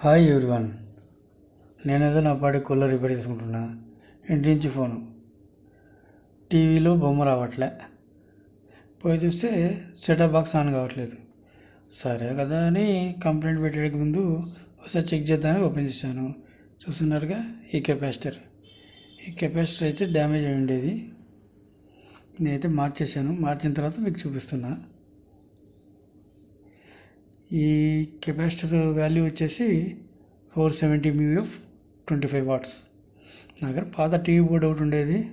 Hi everyone. నేనేదో నా పాటి కూలర్ రిపేర్ చేసుకుంటున్నా. ఇంటి నుంచి ఫోను. టీవీలో బొమ్మ రావట్లే. పోయి చూస్తే సెటప్ బాక్స్ ఆన్ కావట్లేదు. సరే కదా అని కంప్లైంట్ పెట్టడానికి ముందు ఒకసారి చెక్ చేద్దామని ఓపెన్ చేశాను. చూస్తున్నారుగా ఈ కెపాసిటర్. ఈ కెపాసిటర్ అయితే డ్యామేజ్ అయి ఉండేది. నేనైతే మార్చేసాను మార్చిన తర్వాత మీకు చూపిస్తున్నా. ఈ కెపాసిటర్ వాల్యూ వచ్చేసి four seventy mu F twenty five watts. నా దగ్గర పాత టీవీ బోర్డ్ ఒకటి ఉండేది.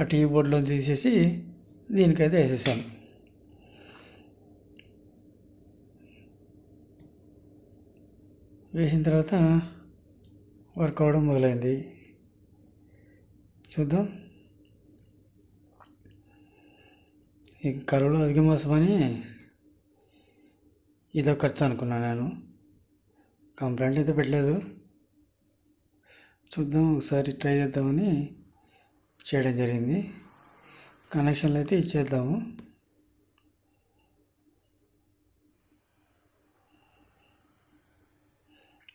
ఆ టీవీ బోర్డులో తీసేసి దీనికైతే వేసేసాను. వేసిన తర్వాత వర్క్ అవ్వడం మొదలైంది. చూద్దాం. ఈ కరువులో అధిక మాసమని ఇదో ఖర్చు అనుకున్నాను నేను. కంప్లైంట్ అయితే పెట్టలేదు. చూద్దాం ఒకసారి ట్రై చేద్దామని చేయడం జరిగింది. కనెక్షన్లు అయితే ఇచ్చేద్దాము.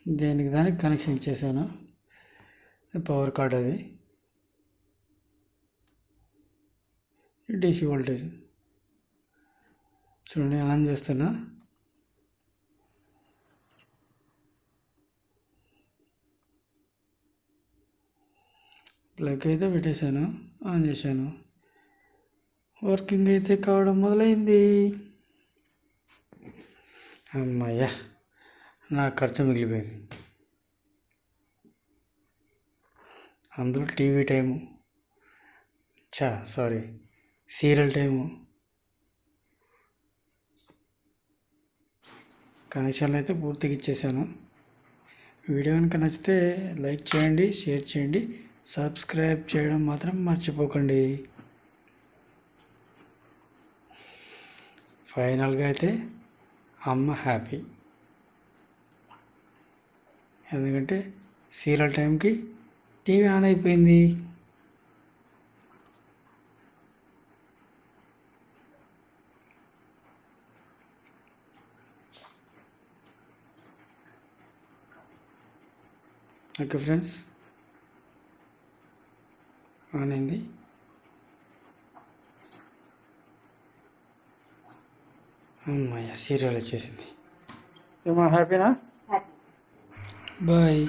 దేనికి దానికి కనెక్షన్ ఇచ్చేసాను. పవర్ కార్డ్ అది. DC voltage. చూడండి ఆన్ చేస్తున్నా. ప్లగ్ అయితే పెట్టేశాను ఆన్ చేశాను. వర్కింగ్ అయితే కావడం మొదలైంది. అమ్మయ్యా నా ఖర్చు మిగిలిపోయింది. అందులో టీవీ టైము చా సారీ సీరియల్ టైము కనెక్షన్లు అయితే పూర్తిగా ఇచ్చేసాను వీడియో కనుక నచ్చితే లైక్ చేయండి షేర్ చేయండి. సబ్స్క్రైబ్ చేయడం మాత్రం మర్చిపోకండి. ఫైనల్గా అయితే అమ్మ హ్యాపీ. ఎందుకంటే సీరియల్ టైంకి టీవీ ఆన్ అయిపోయింది. Okay friends. ఆన్ అయింది సీరియల్ వచ్చేసింది. ఏమో హ్యాపీనా? బాయ్.